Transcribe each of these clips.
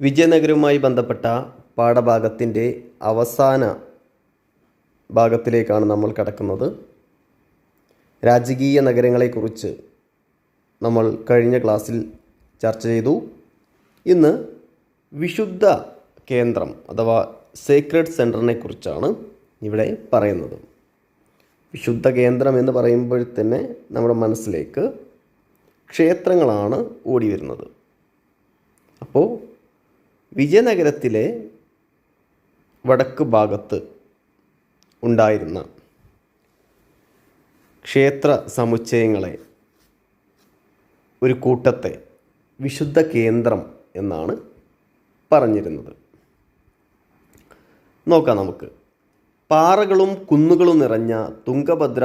വിജയനഗരവുമായി ബന്ധപ്പെട്ട പാഠഭാഗത്തിന്റെ അവസാന ഭാഗത്തിലേക്കാണ് നമ്മൾ കടക്കുന്നത്. രാജകീയ നഗരങ്ങളെക്കുറിച്ച് നമ്മൾ കഴിഞ്ഞ ക്ലാസ്സിൽ ചർച്ച ചെയ്തു. ഇന്ന് വിശുദ്ധ കേന്ദ്രം അഥവാ സേക്രഡ് സെന്ററിനെ കുറിച്ചാണ് ഇവിടെ പറയുന്നത്. വിശുദ്ധ കേന്ദ്രം എന്ന് പറയുമ്പോൾ തന്നെ നമ്മുടെ മനസ്സിലേക്ക് ക്ഷേത്രങ്ങളാണ് ഓടി വരുന്നത്. അപ്പോൾ വിജയനഗരത്തിലെ വടക്ക് ഭാഗത്ത് ഉണ്ടായിരുന്ന ക്ഷേത്ര സമുച്ചയങ്ങളെ ഒരു കൂട്ടത്തെ വിശുദ്ധ കേന്ദ്രം എന്നാണ് പറഞ്ഞിരുന്നത്. നോക്കാം നമുക്ക്. പാറകളും കുന്നുകളും നിറഞ്ഞ തുങ്കഭദ്ര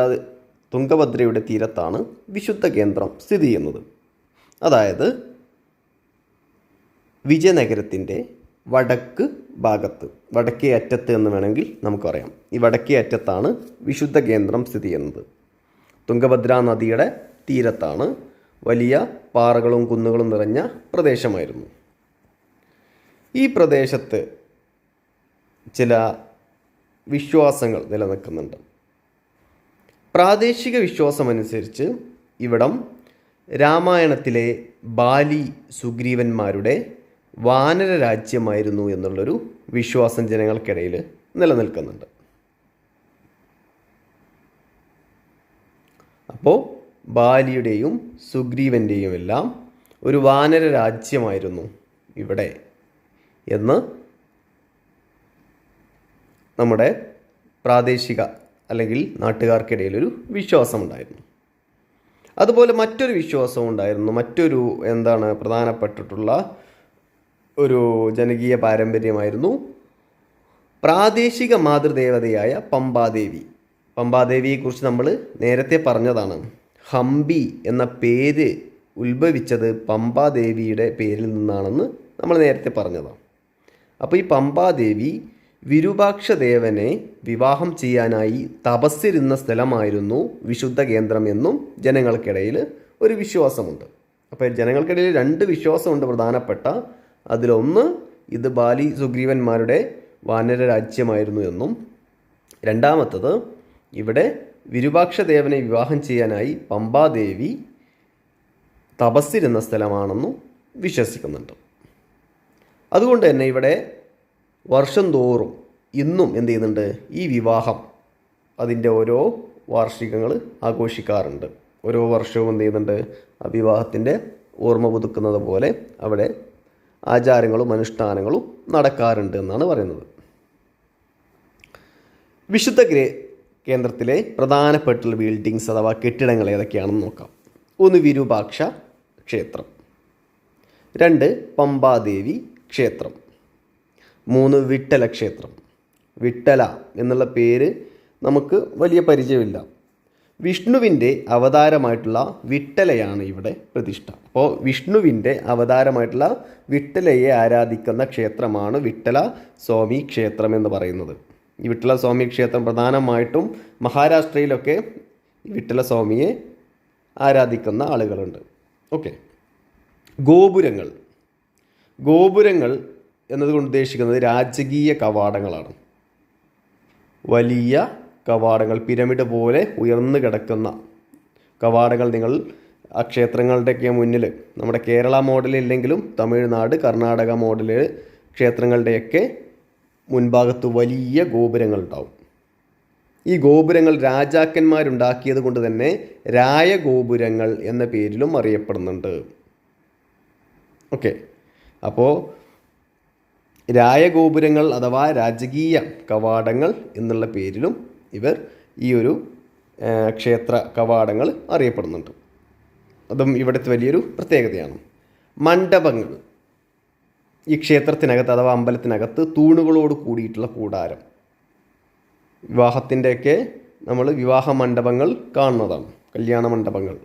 തുങ്കഭദ്രയുടെ തീരത്താണ് വിശുദ്ധ കേന്ദ്രം സ്ഥിതി ചെയ്യുന്നത്. അതായത് വിജയനഗരത്തിന്റെ വടക്ക് ഭാഗത്ത് വടക്കേ അറ്റത്ത് എന്ന് വേണമെങ്കിൽ നമുക്ക് പറയാം. ഈ വടക്കേ അറ്റത്താണ് വിശുദ്ധ കേന്ദ്രം സ്ഥിതി ചെയ്യുന്നത്. തുംഗഭദ്ര നദിയുടെ തീരത്താണ് വലിയ പാറകളും കുന്നുകളും നിറഞ്ഞ പ്രദേശമായിരുന്നു. ഈ പ്രദേശത്ത് ചില വിശ്വാസങ്ങൾ നിലനിൽക്കുന്നുണ്ട്. പ്രാദേശിക വിശ്വാസമനുസരിച്ച് ഇവിടം രാമായണത്തിലെ ബാലി സുഗ്രീവന്മാരുടെ വാനര രാജ്യമായിരുന്നു എന്നുള്ളൊരു വിശ്വാസം ജനങ്ങൾക്കിടയിൽ നിലനിൽക്കുന്നുണ്ട്. അപ്പോൾ ബാലിയുടെയും സുഗ്രീവന്റെയും എല്ലാം ഒരു വാനര രാജ്യമായിരുന്നു ഇവിടെ എന്ന് നമ്മുടെ പ്രാദേശിക അല്ലെങ്കിൽ നാട്ടുകാർക്കിടയിൽ ഒരു വിശ്വാസമുണ്ടായിരുന്നു. അതുപോലെ മറ്റൊരു വിശ്വാസം ഉണ്ടായിരുന്നു. മറ്റൊരു എന്താണ് പ്രധാനപ്പെട്ടിട്ടുള്ള ഒരു ജനകീയ പാരമ്പര്യമായിരുന്നു പ്രാദേശിക മാതൃദേവതയായ പമ്പാദേവി. പമ്പാദേവിയെക്കുറിച്ച് നമ്മൾ നേരത്തെ പറഞ്ഞതാണ്. ഹംപി എന്ന പേര് ഉത്ഭവിച്ചത് പമ്പാദേവിയുടെ പേരിൽ നിന്നാണെന്ന് നമ്മൾ നേരത്തെ പറഞ്ഞതാണ്. അപ്പോൾ ഈ പമ്പാദേവി വിരൂപാക്ഷ ദേവനെ വിവാഹം ചെയ്യാനായി തപസ്സിരുന്ന സ്ഥലമായിരുന്നു വിശുദ്ധ കേന്ദ്രം എന്നും ജനങ്ങൾക്കിടയിൽ ഒരു വിശ്വാസമുണ്ട്. അപ്പോൾ ജനങ്ങൾക്കിടയിൽ രണ്ട് വിശ്വാസമുണ്ട് പ്രധാനപ്പെട്ട അതിലൊന്ന് ഇത് ബാലി സുഗ്രീവന്മാരുടെ വാനര രാജ്യമായിരുന്നു എന്നും രണ്ടാമത്തത് ഇവിടെ വിരുപാക്ഷദേവനെ വിവാഹം ചെയ്യാനായി പമ്പാദേവി തപസ്സിരുന്ന സ്ഥലമാണെന്നും വിശ്വസിക്കുന്നുണ്ട്. അതുകൊണ്ട് തന്നെ ഇവിടെ വർഷം തോറും ഇന്നും എന്ത് ചെയ്യുന്നുണ്ട്? ഈ വിവാഹം അതിന്റെ ഓരോ വാർഷികങ്ങൾ ആഘോഷിക്കാറുണ്ട്. ഓരോ വർഷവും എന്ത് ചെയ്യുന്നുണ്ട്? ആ വിവാഹത്തിന്റെ ഓർമ്മ പുതുക്കുന്നത് പോലെ അവിടെ ആചാരങ്ങളും അനുഷ്ഠാനങ്ങളും നടക്കാറുണ്ട് എന്നാണ് പറയുന്നത്. വിശുദ്ധ ഗ്രേ കേന്ദ്രത്തിലെ പ്രധാനപ്പെട്ടുള്ള ബിൽഡിങ്സ് അഥവാ കെട്ടിടങ്ങൾ ഏതൊക്കെയാണെന്ന് നോക്കാം. ഒന്ന് വിരൂപാക്ഷ ക്ഷേത്രം. രണ്ട് പമ്പാദേവി ക്ഷേത്രം. മൂന്ന് വിട്ടല ക്ഷേത്രം. വിട്ടല എന്നുള്ള പേര് നമുക്ക് വലിയ പരിചയമില്ല. വിഷ്ണുവിന്റെ അവതാരമായിട്ടുള്ള വിട്ടലയാണ് ഇവിടെ പ്രതിഷ്ഠ. അപ്പോൾ വിഷ്ണുവിന്റെ അവതാരമായിട്ടുള്ള വിട്ടലയെ ആരാധിക്കുന്ന ക്ഷേത്രമാണ് വിട്ടല സ്വാമി ക്ഷേത്രം എന്ന് പറയുന്നത്. ഈ വിട്ടല സ്വാമി ക്ഷേത്രം പ്രധാനമായിട്ടും മഹാരാഷ്ട്രയിലൊക്കെ വിട്ടല സ്വാമിയെ ആരാധിക്കുന്ന ആളുകളുണ്ട്. ഓക്കെ. ഗോപുരങ്ങൾ. ഗോപുരങ്ങൾ എന്നതുകൊണ്ട് ഉദ്ദേശിക്കുന്നത് രാജകീയ കവാടങ്ങളാണ്. വലിയ കവാടങ്ങൾ പിരമിഡ് പോലെ ഉയർന്നു കിടക്കുന്ന കവാടങ്ങൾ നിങ്ങൾ ആ ക്ഷേത്രങ്ങളുടെയൊക്കെ മുന്നിൽ. നമ്മുടെ കേരള മോഡലില്ലെങ്കിലും തമിഴ്നാട് കർണാടക മോഡൽ ക്ഷേത്രങ്ങളുടെയൊക്കെ മുൻഭാഗത്ത് വലിയ ഗോപുരങ്ങൾ ഉണ്ടാവും. ഈ ഗോപുരങ്ങൾ രാജാക്കന്മാരുണ്ടാക്കിയത് കൊണ്ട് തന്നെ രായഗോപുരങ്ങൾ എന്ന പേരിലും അറിയപ്പെടുന്നുണ്ട്. ഓക്കെ. അപ്പോൾ രായഗോപുരങ്ങൾ അഥവാ രാജകീയ കവാടങ്ങൾ എന്നുള്ള പേരിലും ഇവർ ഈ ഒരു ക്ഷേത്ര കവാടങ്ങൾ അറിയപ്പെടുന്നുണ്ട്. അതും ഇവിടുത്തെ വലിയൊരു പ്രത്യേകതയാണ്. മണ്ഡപങ്ങൾ. ഈ ക്ഷേത്രത്തിനകത്ത് അഥവാ അമ്പലത്തിനകത്ത് തൂണുകളോട് കൂടിയിട്ടുള്ള കൂടാരം. വിവാഹത്തിന്റെയൊക്കെ നമ്മൾ വിവാഹ മണ്ഡപങ്ങൾ കാണുന്നതാണ്. കല്യാണ മണ്ഡപങ്ങൾ.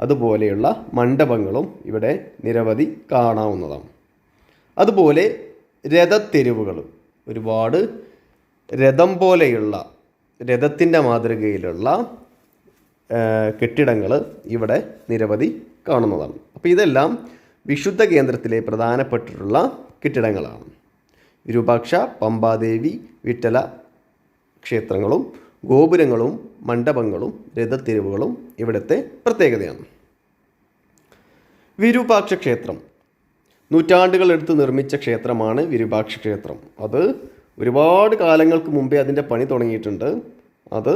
അതുപോലെയുള്ള മണ്ഡപങ്ങളും ഇവിടെ നിരവധി കാണാവുന്നതാണ്. അതുപോലെ രഥത്തെരുവുകൾ. ഒരുപാട് രഥം പോലെയുള്ള രഥത്തിന്റെ മാതൃകയിലുള്ള കെട്ടിടങ്ങൾ ഇവിടെ നിരവധി കാണുന്നതാണ്. അപ്പോൾ ഇതെല്ലാം വിശുദ്ധ കേന്ദ്രത്തിലെ പ്രധാനപ്പെട്ടിട്ടുള്ള കെട്ടിടങ്ങളാണ്. വിരൂപാക്ഷ പമ്പാദേവി വിട്ടല ക്ഷേത്രങ്ങളും ഗോപുരങ്ങളും മണ്ഡപങ്ങളും രഥത്തിരിവുകളും ഇവിടുത്തെ പ്രത്യേകതയാണ്. വിരൂപാക്ഷ ക്ഷേത്രം. നൂറ്റാണ്ടുകളെടുത്ത് നിർമ്മിച്ച ക്ഷേത്രമാണ് വിരൂപാക്ഷ ക്ഷേത്രം. അത് ഒരുപാട് കാലങ്ങൾക്ക് മുമ്പേ അതിന്റെ പണി തുടങ്ങിയിട്ടുണ്ട്. അത്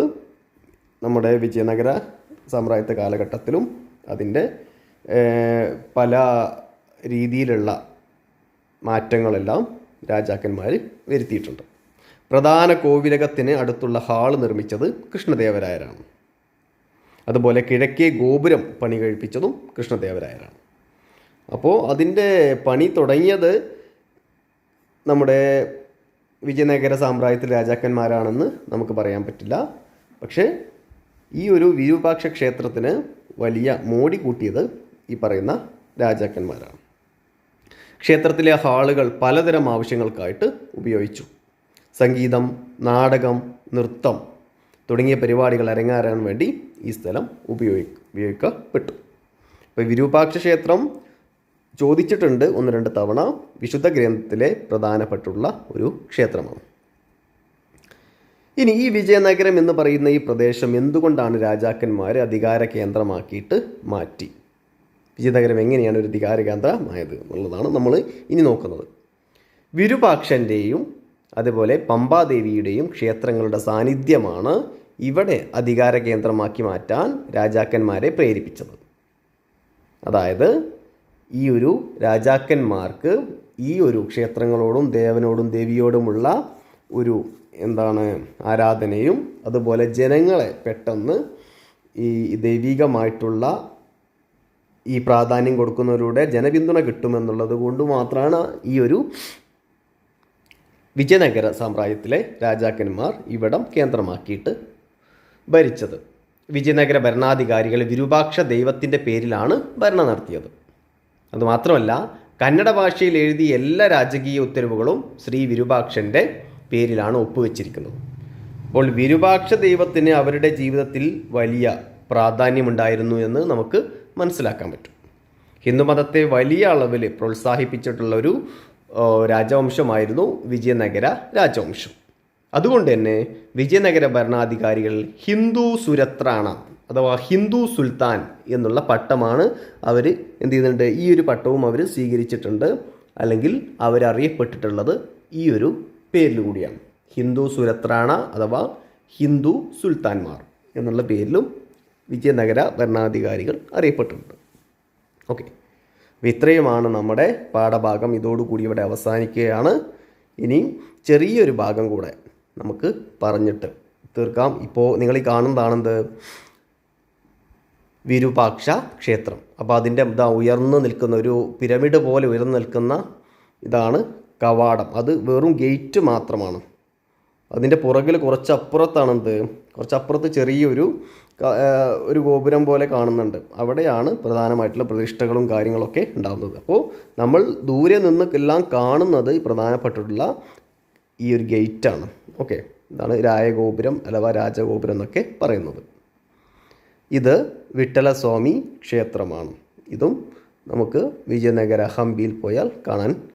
നമ്മുടെ വിജയനഗര സാമ്രാജ്യത്തെ കാലഘട്ടത്തിലും അതിന്റെ പല രീതിയിലുള്ള മാറ്റങ്ങളെല്ലാം രാജാക്കന്മാർ വരുത്തിയിട്ടുണ്ട്. പ്രധാന കോവിലകത്തിന് അടുത്തുള്ള ഹാൾ നിർമ്മിച്ചത് കൃഷ്ണദേവരായരാണ്. അതുപോലെ കിഴക്കേ ഗോപുരം പണി കഴിപ്പിച്ചതും കൃഷ്ണദേവരായരാണ്. അപ്പോൾ അതിന്റെ പണി തുടങ്ങിയത് നമ്മുടെ വിജയനഗര സാമ്രാജ്യത്തിലെ രാജാക്കന്മാരാണെന്ന് നമുക്ക് പറയാൻ പറ്റില്ല. പക്ഷേ ഈ ഒരു വിരൂപാക്ഷ ക്ഷേത്രത്തിന് വലിയ മോടി കൂട്ടിയത് ഈ പറയുന്ന രാജാക്കന്മാരാണ്. ക്ഷേത്രത്തിലെ ഹാളുകൾ പലതരം ആവശ്യങ്ങൾക്കായിട്ട് ഉപയോഗിച്ചു. സംഗീതം നാടകം നൃത്തം തുടങ്ങിയ പരിപാടികൾ അരങ്ങേറാൻ വേണ്ടി ഈ സ്ഥലം ഉപയോഗി ഉപയോഗിക്കപ്പെട്ടു. ഇപ്പോൾ വിരൂപാക്ഷ ക്ഷേത്രം ചോദിച്ചിട്ടുണ്ട് ഒന്ന് രണ്ട് തവണ വിശുദ്ധ ഗ്രന്ഥത്തിലെ പ്രധാനപ്പെട്ടുള്ള ഒരു ക്ഷേത്രമാണ്. ഇനി ഈ വിജയനഗരം എന്ന് പറയുന്ന ഈ പ്രദേശം എന്തുകൊണ്ടാണ് രാജാക്കന്മാർ അധികാര കേന്ദ്രമാക്കിയിട്ട് മാറ്റി? വിജയനഗരം എങ്ങനെയാണ് ഒരു അധികാര കേന്ദ്രമായത് എന്നുള്ളതാണ് നമ്മൾ ഇനി നോക്കുന്നത്. വിരൂപാക്ഷന്റെയും അതുപോലെ പമ്പാദേവിയുടെയും ക്ഷേത്രങ്ങളുടെ സാന്നിധ്യമാണ് ഇവിടെ അധികാര കേന്ദ്രമാക്കി മാറ്റാൻ രാജാക്കന്മാരെ പ്രേരിപ്പിച്ചത്. അതായത് ഈ ഒരു രാജാക്കന്മാർക്ക് ഈ ഒരു ക്ഷേത്രങ്ങളോടും ദേവനോടും ദേവിയോടുമുള്ള ഒരു എന്താണ് ആരാധനയും അതുപോലെ ജനങ്ങളെ പെട്ടെന്ന് ഈ ദൈവികമായിട്ടുള്ള ഈ പ്രാധാന്യം കൊടുക്കുന്നവരുടെ ജനപിന്തുണ കിട്ടുമെന്നുള്ളത് കൊണ്ട് മാത്രമാണ് ഈ ഒരു വിജയനഗര സാമ്രാജ്യത്തിലെ രാജാക്കന്മാർ ഇവിടം കേന്ദ്രമാക്കിയിട്ട് ഭരിച്ചത്. വിജയനഗര ഭരണാധികാരികൾ വിരൂപാക്ഷ ദൈവത്തിന്റെ പേരിലാണ് ഭരണം നടത്തിയത്. അതുമാത്രമല്ല കന്നഡ ഭാഷയിൽ എഴുതിയ എല്ലാ രാജകീയ ഉത്തരവുകളും ശ്രീ വിരൂപാക്ഷന്റെ പേരിലാണ് ഒപ്പുവെച്ചിരിക്കുന്നത്. അപ്പോൾ വിരുപാക്ഷ ദൈവത്തിന് അവരുടെ ജീവിതത്തിൽ വലിയ പ്രാധാന്യമുണ്ടായിരുന്നു എന്ന് നമുക്ക് മനസ്സിലാക്കാൻ പറ്റും. ഹിന്ദുമതത്തെ വലിയ അളവിൽ പ്രോത്സാഹിപ്പിച്ചിട്ടുള്ള ഒരു രാജവംശമായിരുന്നു വിജയനഗര രാജവംശം. അതുകൊണ്ട് തന്നെ വിജയനഗര ഭരണാധികാരികൾ ഹിന്ദു സുരത്രാണ അഥവാ ഹിന്ദു സുൽത്താൻ എന്നുള്ള പട്ടമാണ് അവർ എന്ത് ചെയ്യുന്നുണ്ട്? ഈ ഒരു പട്ടവും അവർ സ്വീകരിച്ചിട്ടുണ്ട്. അല്ലെങ്കിൽ അവരറിയപ്പെട്ടിട്ടുള്ളത് ഈ ഒരു പേരിൽ കൂടിയാണ്. ഹിന്ദു സുരത്രാണ അഥവാ ഹിന്ദു സുൽത്താൻമാർ എന്നുള്ള പേരിലും വിജയനഗര ഭരണാധികാരികൾ അറിയപ്പെട്ടിട്ടുണ്ട്. ഓക്കെ. ഇത്രയുമാണ് നമ്മുടെ പാഠഭാഗം. ഇതോടുകൂടി ഇവിടെ അവസാനിക്കുകയാണ്. ഇനി ചെറിയൊരു ഭാഗം കൂടെ നമുക്ക് പറഞ്ഞിട്ട് തീർക്കാം. ഇപ്പോൾ നിങ്ങൾ ഈ കാണുന്നതാണെന്ത്? വിരൂപാക്ഷ ക്ഷേത്രം. അപ്പോൾ അതിന്റെ ഇതാ ഉയർന്നു നിൽക്കുന്ന ഒരു പിരമിഡ് പോലെ ഉയർന്നു നിൽക്കുന്ന ഇതാണ് കവാടം. അത് വെറും ഗേറ്റ് മാത്രമാണ്. അതിന്റെ പുറകിൽ കുറച്ചപ്പുറത്താണെന്ത്? കുറച്ചപ്പുറത്ത് ചെറിയൊരു ഒരു ഗോപുരം പോലെ കാണുന്നുണ്ട്. അവിടെയാണ് പ്രധാനമായിട്ടുള്ള പ്രതിഷ്ഠകളും കാര്യങ്ങളൊക്കെ ഉണ്ടാകുന്നത് അപ്പോൾ നമ്മൾ ദൂരെ നിന്ന് എല്ലാം കാണുന്നത് പ്രധാനപ്പെട്ടിട്ടുള്ള ഈ ഒരു ഗേറ്റാണ്. ഓക്കെ. ഇതാണ് രായഗോപുരം അഥവാ രാജഗോപുരം എന്നൊക്കെ പറയുന്നത്. ഇത് വിട്ടലസ്വാമി ക്ഷേത്രമാണ്. ഇതും നമുക്ക് വിജയനഗര ഹംപിയിൽ പോയാൽ കാണാൻ